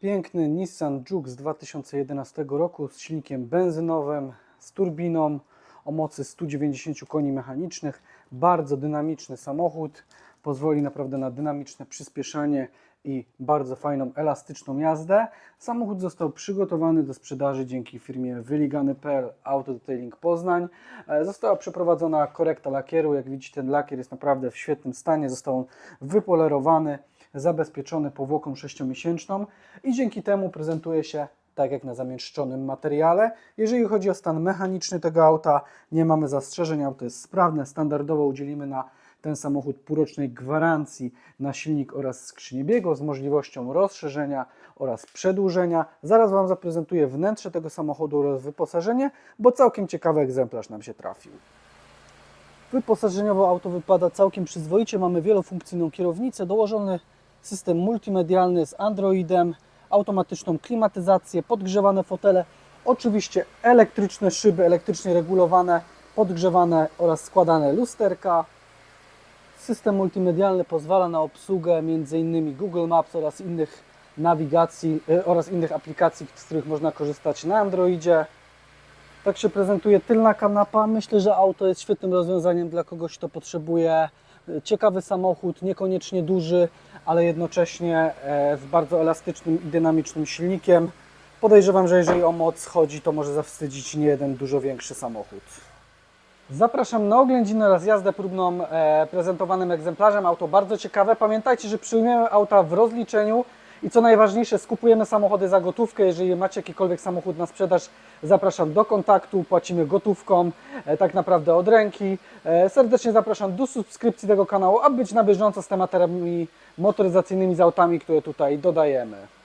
Piękny Nissan Juke z 2011 roku z silnikiem benzynowym, z turbiną o mocy 190 koni mechanicznych. Bardzo dynamiczny samochód. Pozwoli naprawdę na dynamiczne przyspieszanie i bardzo fajną, elastyczną jazdę. Samochód został przygotowany do sprzedaży dzięki firmie Wyligany.pl Auto Detailing Poznań. E, Została przeprowadzona korekta lakieru. Jak widzicie, ten lakier jest naprawdę w świetnym stanie. Został on wypolerowany, zabezpieczony powłoką 6-miesięczną i dzięki temu prezentuje się tak jak na zamieszczonym materiale. Jeżeli chodzi o stan mechaniczny tego auta, nie mamy zastrzeżeń, auto jest sprawne. Standardowo udzielimy na ten samochód półrocznej gwarancji na silnik oraz skrzynię biegów z możliwością rozszerzenia oraz przedłużenia. Zaraz Wam zaprezentuję wnętrze tego samochodu oraz wyposażenie, bo całkiem ciekawy egzemplarz nam się trafił. Wyposażeniowo auto wypada całkiem przyzwoicie. Mamy wielofunkcyjną kierownicę, dołożony system multimedialny z Androidem, automatyczną klimatyzację, podgrzewane fotele, oczywiście elektryczne szyby, elektrycznie regulowane, podgrzewane oraz składane lusterka. System multimedialny pozwala na obsługę m.in. Google Maps oraz innych nawigacji y, oraz innych aplikacji, z których można korzystać na Androidzie. Tak się prezentuje tylna kanapa. Myślę, że auto jest świetnym rozwiązaniem dla kogoś, kto potrzebuje ciekawy samochód, niekoniecznie duży, ale jednocześnie e, z bardzo elastycznym i dynamicznym silnikiem. Podejrzewam, że jeżeli o moc chodzi, to może zawstydzić nie jeden dużo większy samochód. Zapraszam na oględziny oraz jazdę próbną e, prezentowanym egzemplarzem. Auto bardzo ciekawe. Pamiętajcie, że przyjmujemy auta w rozliczeniu i co najważniejsze, skupujemy samochody za gotówkę. Jeżeli macie jakikolwiek samochód na sprzedaż, zapraszam do kontaktu, płacimy gotówką, e, tak naprawdę od ręki. E, serdecznie zapraszam do subskrypcji tego kanału, aby być na bieżąco z tematami motoryzacyjnymi, z autami, które tutaj dodajemy.